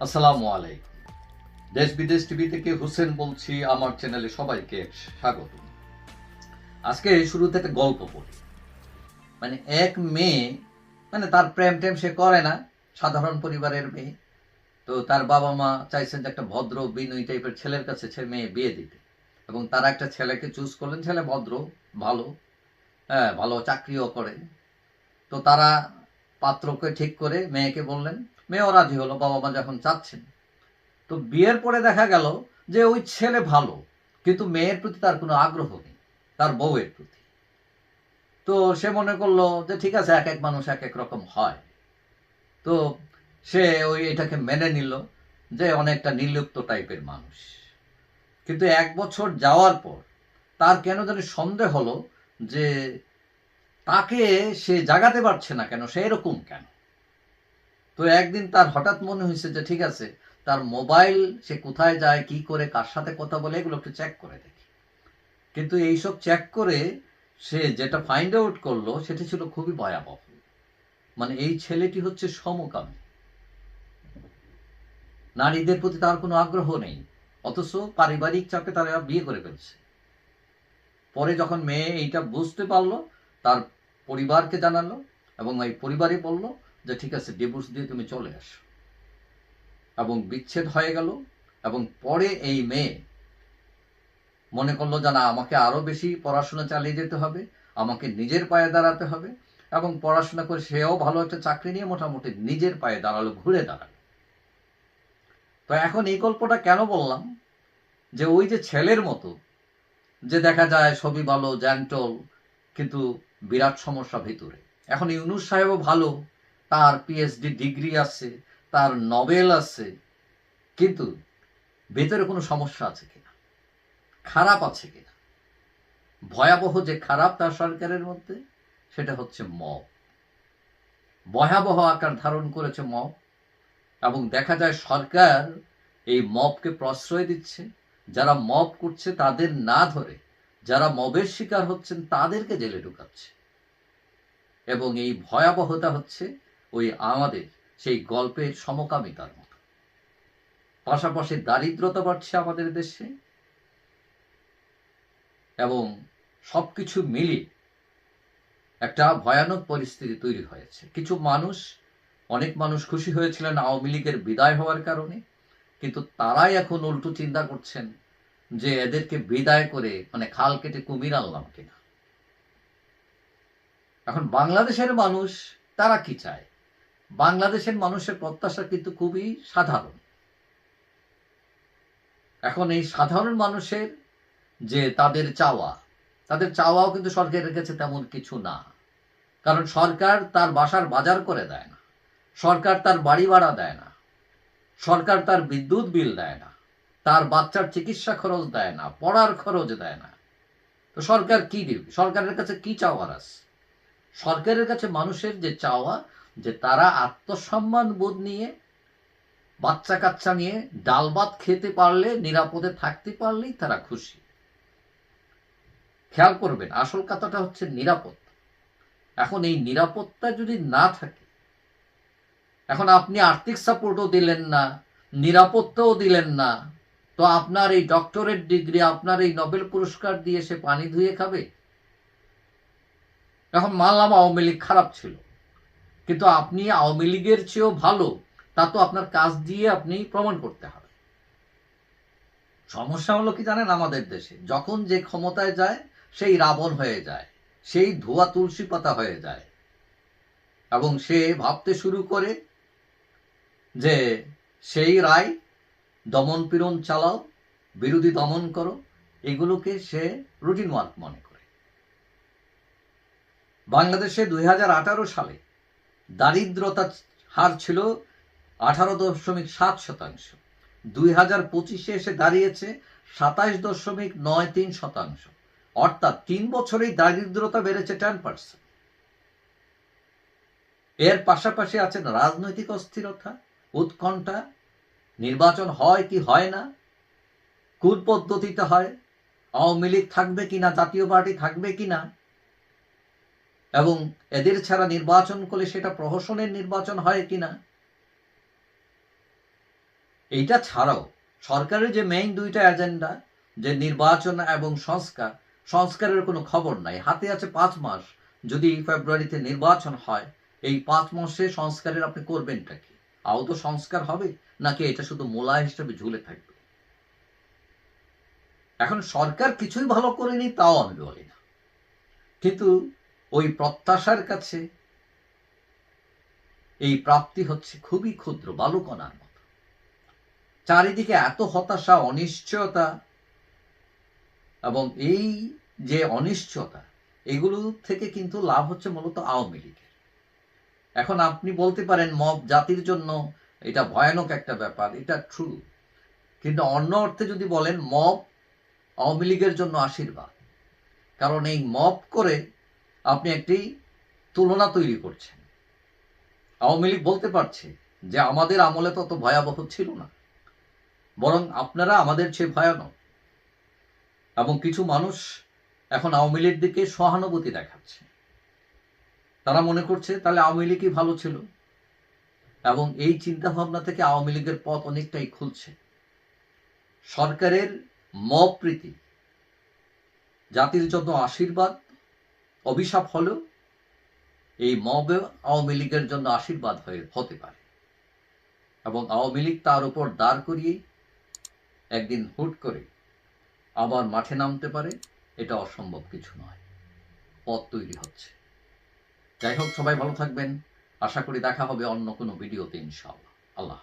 আসসালামু আলাইকুম। দেশ বিদেশ টিভি থেকে হুসেন বলছি, আমার চ্যানেলে সবাইকে স্বাগত। আজকে শুরুতে একটা গল্প পড়ি। মানে এক মেয়ে মানে তার প্রেম টেম সে করে না, সাধারণ পরিবারের মেয়ে। তো তার বাবা মা চাইছেন যে একটা ভদ্র, বিনয়ী টাইপের ছেলের কাছে ছেলে মেয়ে বিয়ে দিতে। এবং তারা একটা ছেলেকে চুজ করলেন, ছেলে ভদ্র, ভালো হ্যাঁ ভালো চাকরিও করে। তো তারা পাত্রকে ঠিক করে মেয়েকে বললেন মেয়েও রাজি হলো বাবা মা যখন চাচ্ছেন। তো বিয়ের পরে দেখা গেল যে ওই ছেলে ভালো, কিন্তু মেয়ের প্রতি তার কোনো আগ্রহ নেই, তার বউয়ের প্রতি। তো সে মনে করল যে ঠিক আছে, এক এক মানুষ এক এক রকম হয়। তো সে ওই এটাকে মেনে নিল যে অনেকটা নির্লিপ্ত টাইপের মানুষ। কিন্তু এক বছর যাওয়ার পর তার কেন জানি সন্দেহ হলো যে তাকে সে জাগাতে পারছে না কেন, সে এরকম কেন? তো একদিন তার হঠাৎ মনে হয়েছে যে, ঠিক আছে, তার মোবাইল সে কোথায় যায়, কি করে, কার সাথে কথা বলে, এগুলো একটু চেক করে দেখি। কিন্তু এইসব চেক করে সে যেটা ফাইন্ড আউট করল, সেটা ছিল খুবই ভয়াবহ। মানে এই ছেলেটি হচ্ছে সমকামী। নারীদের প্রতি তার কোনো আগ্রহ নেই, অথচ পারিবারিক চাপে তারা বিয়ে করে ফেলছে। পরে যখন মেয়ে এইটা বুঝতে পারল, তার পরিবারকে জানালো এবং এই পরিবারই বলল যে ঠিক আছে ডিভোর্স দিয়ে তুমি চলে আসো। এবং বিচ্ছেদ হয়ে গেল, এবং পরে এই মেয়ে মনে করল যে না, আমাকে আরও বেশি পড়াশোনা চালিয়ে যেতে হবে, আমাকে নিজের পায়ে দাঁড়াতে হবে, এবং পড়াশোনা করে সেও ভালো একটা চাকরি নিয়ে মোটামুটি নিজের পায়ে দাঁড়াল, ঘুরে দাঁড়াল। তো এখন এই গল্পটা কেন বললাম? যে ওই যে ছেলের মতো, যে দেখা যায় সবই ভালো জ্যান্টল কিন্তু বিরাট সমস্যা ভিতরে। এখন ইউনুস সাহেবও ভালো তার পিএইচডি ডিগ্রি আছে, তার নভেল আছে, কিন্তু ভেতরে কোনো সমস্যা আছে কিনা? খারাপ আছে কিনা? ভয়াবহ যে খারাপ তার সরকারের মধ্যে, সেটা হচ্ছে মব। ভয়াবহ আকার ধারণ করেছে মব, এবং দেখা যায় সরকার এই মবকে প্রশ্রয় দিচ্ছে। যারা মব করছে তাদের না ধরে, যারা মবের শিকার হচ্ছেন তাদেরকে জেলে ঢুকাচ্ছে। এবং এই ভয়াবহতা হচ্ছে ওই আমাদের সেই গল্পের সমকামিতার মতো। পাশাপাশি দারিদ্রতা বাড়ছে আমাদের দেশে এবং সবকিছু মিলিয়ে একটা ভয়ানক পরিস্থিতি তৈরি হয়েছে। কিছু মানুষ, অনেক মানুষ খুশি হয়েছিলেন আওয়ামী লীগের বিদায় হওয়ার কারণে, কিন্তু তারাই এখন উল্টো চিন্তা করছেন যে এদেরকে বিদায় করে মানে খাল কেটে কুমির আনলাম কিনা। এখন বাংলাদেশের মানুষ তারা কি চায়? বাংলাদেশের মানুষের প্রত্যাশা কিন্তু খুবই সাধারণ। এখন এই সাধারণ মানুষের যে তাদের চাওয়া, তাদের চাওয়াও কিন্তু সরকারের কাছে তেমন কিছু না। কারণ সরকার তার বাসার বাজার করে দেয় না, সরকার তার বাড়ি ভাড়া দেয় না, সরকার তার বিদ্যুৎ বিল দেয় না, তার বাচ্চার চিকিৎসা খরচ দেয় না, পড়ার খরচ দেয় না। তো সরকার কি দিবে? সরকারের কাছে কি চাওয়ার আছে? সরকারের কাছে মানুষের যে চাওয়া যে তারা আত্মসম্মান বোধ নিয়ে বাচ্চা কাচ্চা নিয়ে ডাল ভাত খেতে পারলে, নিরাপদে থাকতে পারলেই তারা খুশি। খেয়াল করবেন, আসল কথাটা হচ্ছে নিরাপদ। এখন এই নিরাপত্তা যদি না থাকে, এখন আপনি আর্থিক সাপোর্টও দিলেন না, নিরাপত্তাও দিলেন না, তো আপনার এই ডক্টরেট ডিগ্রি, আপনার এই নোবেল পুরস্কার দিয়ে সে পানি ধুয়ে খাবে? এখন মানলাম আওয়ামী লীগ খারাপ ছিল। কিন্তু আপনি আওয়ামী লীগের চেয়েও ভালো, তা তো আপনার কাজ দিয়ে আপনি প্রমাণ করতে হবে। সমস্যা হলো কি জানেন আমাদের দেশে? যখন যে ক্ষমতায় যায়, সেই রাবণ হয়ে যায়, সেই ধোয়া তুলসী পাতা হয়ে যায়। এবং সে ভাবতে শুরু করে যে সেই রায় দমন পীড়ন চালাও, বিরোধী দমন করো, এগুলোকে সে রুটিন ওয়ার্ক মনে করে। বাংলাদেশে দুই হাজার আঠারো সালে দারিদ্রতা হার ছিল আঠারো দশমিক সাত শতাংশ। দুই হাজার পঁচিশে এসে দাঁড়িয়েছে সাতাইশ দশমিক নয় তিন শতাংশ। অর্থাৎ তিন বছরেই দারিদ্রতা বেড়েছে টেন পার্সেন্ট এর পাশাপাশি আছেন রাজনৈতিক অস্থিরতা, উৎকণ্ঠা, নির্বাচন হয় কি হয় না, কোন পদ্ধতিতে হয়, আওয়ামী লীগ থাকবে কিনা, জাতীয় পার্টি থাকবে কিনা এবং এদের ছাড়া নির্বাচন করলে সেটা প্রহসনের নির্বাচন হয় কিনা এইটা ছাড়াও সরকারের যে মেইন দুইটা এজেন্ডা যে নির্বাচন এবং সংস্কার, সংস্কারের কোনো খবর নাই। হাতে আছে পাঁচ মাস। যদি ফেব্রুয়ারিতে নির্বাচন হয়, এই পাঁচ মাসে সংস্কারের আপনি করবেনটা কি? তো সংস্কার হবে? নাকি এটা শুধু মোলা হিসেবে ঝুলে থাকবে? এখন সরকার কিছুই ভালো করেনি, তাও আমি বলি না। কিন্তু ওই প্রত্যাশার কাছে এই প্রাপ্তি হচ্ছে খুবই ক্ষুদ্র, বালুকণার মতো। চারিদিকে এত হতাশা, অনিশ্চয়তা এবং এই যে অনিশ্চয়তা, এগুলো থেকে কিন্তু লাভ হচ্ছে মূলত আওয়ামী লীগের। এখন আপনি বলতে পারেন মব জাতির জন্য এটা ভয়ানক একটা ব্যাপার, এটা ট্রু কিন্তু অন্য অর্থে যদি বলেন মব আওয়ামী লীগের জন্য আশীর্বাদ। কারণ এই মব করে আপনি একটি তুলনা তৈরি করছেন। আওয়ামী লীগ বলতে পারছে যে আমাদের আমলে তত ভয়াবহ ছিল না। বরং আপনারা আমাদের চেয়ে ভয়ানক। এবং কিছু মানুষ এখন আওয়ামী লীগের দিকে সহানুভূতি দেখাচ্ছে। তারা মনে করছে, তাহলে আওয়ামী লীগই ভালো ছিল। এবং এই চিন্তা ভাবনা থেকে আওয়ামী লীগের পথ অনেকটাই খুলছে। সরকারের মপ্রীতি, জাতির জন্য আশীর্বাদ অভিশাপ হলেও এই মবে আওয়ামী লীগের জন্য আশীর্বাদ হয়ে হতে পারে। এবং আওয়ামী লীগ তার উপর দাঁড় করিয়ে একদিন হুট করে আবার মাঠে নামতে পারে, এটা অসম্ভব কিছু নয়। পথ তৈরি হচ্ছে। যাই হোক, সবাই ভালো থাকবেন। আশা করি দেখা হবে অন্য কোনো ভিডিওতে ইনশাআল্লাহ। আল্লাহ।